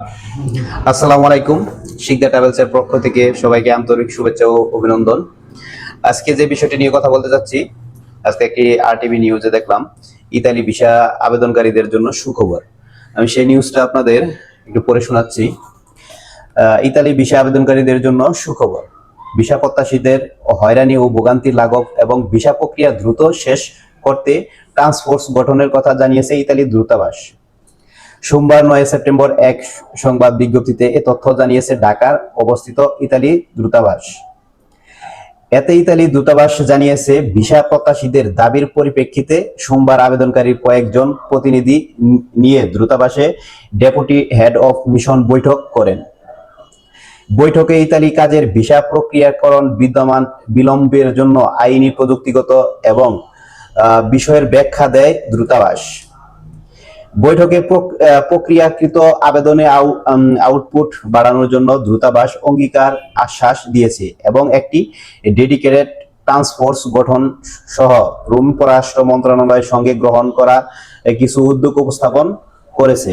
আসসালামু আলাইকুম শিকদা ট্রাভেলস এর পক্ষ থেকে সবাইকে আন্তরিক শুভেচ্ছা ও অভিনন্দন। আজকে যে বিষয়টি নিয়ে কথা বলতে যাচ্ছি, আজকে একটি আরটিভি নিউজে দেখলাম, ইতালি ভিসা আবেদনকারীদের জন্য সুখবর। আমি সেই নিউজটা আপনাদের একটু পড়ে শোনাচ্ছি। ইতালি ভিসা আবেদনকারীদের জন্য সুখবর। ভিসা প্রত্যাশীদের হয়রানি ও ভোগান্তি লাঘব এবং ভিসা প্রক্রিয়া দ্রুত শেষ করতে ট্রান্সফোর্স গঠনের কথা জানিয়েছে ইতালি দূতাবাস। সোমবার নয় সেপ্টেম্বর এক সংবাদ বিজ্ঞপ্তিতে এ তথ্য জানিয়েছে ঢাকার অবস্থিত ইতালি দূতাবাস। এতে ইতালি দূতাবাস জানিয়েছে, ভিসা প্রত্যাশীদের দাবির পরিপ্রেক্ষিতে সোমবার আবেদনকারী কয়েকজন প্রতিনিধি নিয়ে দূতাবাসে ডেপুটি হেড অফ মিশন বৈঠক করেন। বৈঠকে ইতালি কাজের ভিসা প্রক্রিয়াকরণ বিদ্যমান বিলম্বের জন্য আইনি প্রযুক্তিগত এবং বিষয়ের ব্যাখ্যা দেয় দূতাবাস। বৈঠকে প্রক্রিয়াকৃত আবেদনে আউ- আউটপুট বাড়ানোর জন্য দূতাবাস অঙ্গীকার আশ্বাস দিয়েছে এবং একটি ডেডিকেটেড ট্রান্সফোর্স গঠন সহ রোম পররাষ্ট্র মন্ত্রণালয়ের সঙ্গে গ্রহণ করা কিছু উদ্যোগ উপস্থাপন করেছে।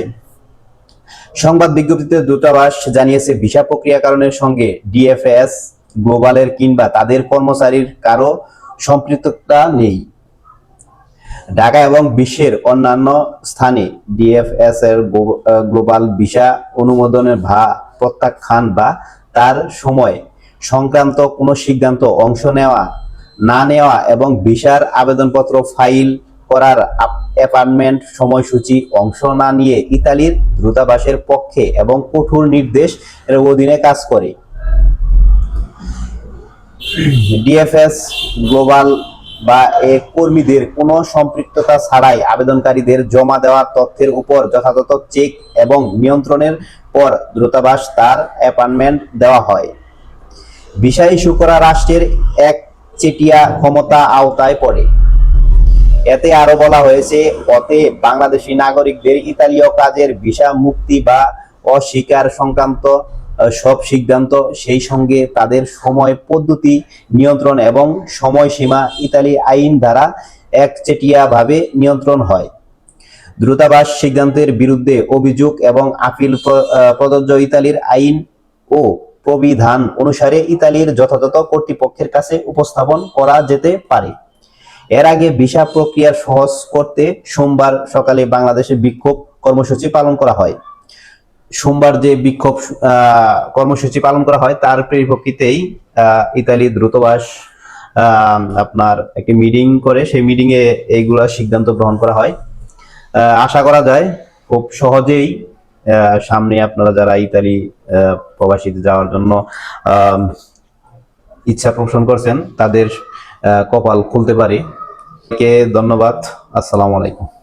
সংবাদ বিজ্ঞপ্তিতে দূতাবাস জানিয়েছে, ভিসা প্রক্রিয়াকরণের সঙ্গে ডিএফএস গ্লোবালের কিংবা তাদের কর্মচারীর কারও সম্পৃক্ততা নেই। ঢাকা এবং বিশ্বের অন্যান্য স্থানে ডিএফএস এর গ্লো- গ্লোবাল ভিসা অনুমোদনের ভা প্রত্যাখ্যান বা তার সময় সংক্রান্ত কোনো সিদ্ধান্ত অংশ নেওয়া, না নেওয়া এবং ভিসার আবেদনপত্র ফাইল করার অ্যাপার্টমেন্ট সময়সূচি অংশ না নিয়ে ইতালির দূতাবাসের পক্ষে এবং কঠোর নির্দেশ এর অধীনে কাজ করে। ডিএফএস গ্লোবাল বা এ কর্মীদের কোনো সম্পৃক্ততা ছাড়াই আবেদনকারীদের জমা দেওয়া তথ্যের উপর যথাযথ চেক এবং নিয়ন্ত্রণের পর দূতাবাস তার অ্যাপয়েন্টমেন্ট দেওয়া হয়। ভিসা ইস্যু করা রাষ্ট্রের এক চেটিয়া ক্ষমতা আওতায় পড়ে। এতে আরও বলা হয়েছে অতে বাংলাদেশি নাগরিকদের ইতালীয় কাজের ভিসা, মুক্তি বা অস্বীকার সংক্রান্ত সব সিদ্ধান্ত সেই সঙ্গে তাদের সময় পদ্ধতি নিয়ন্ত্রণ এবং সময়সীমা ইতালি আইন দ্বারা একচেটিয়া ভাবে নিয়ন্ত্রণ হয়। দ্রুতাবাস সিদ্ধান্তের বিরুদ্ধে অভিযোগ এবং আপিল প্র- প্রযোজ্য ইতালির আইন ও প্রবিধান অনুসারে ইতালির যথাযথ কর্তৃপক্ষের কাছে উপস্থাপন করা যেতে পারে। এর আগে ভিসা প্রক্রিয়া সহজ করতে সোমবার সকালে বাংলাদেশে বিক্ষোভ কর্মসূচি পালন করা হয়। সোমবার যে বিক্ষোভ কর্মসূচি পালন করা হয়, তার পরিপ্রেক্ষিতেই ইতালি দ্রুতবাস আপনার একটি মিটিং করে। সেই মিটিং এ এইগুলা সিদ্ধান্ত গ্রহণ করা হয়। আশা করা যায়, খুব সহজেই সামনে আপনারা যারা ইতালি প্রবাসীতে যাওয়ার জন্য ইচ্ছা পোষণ করছেন, তাদের কপাল খুলতে পারে। কে, ধন্যবাদ। আসসালামু আলাইকুম।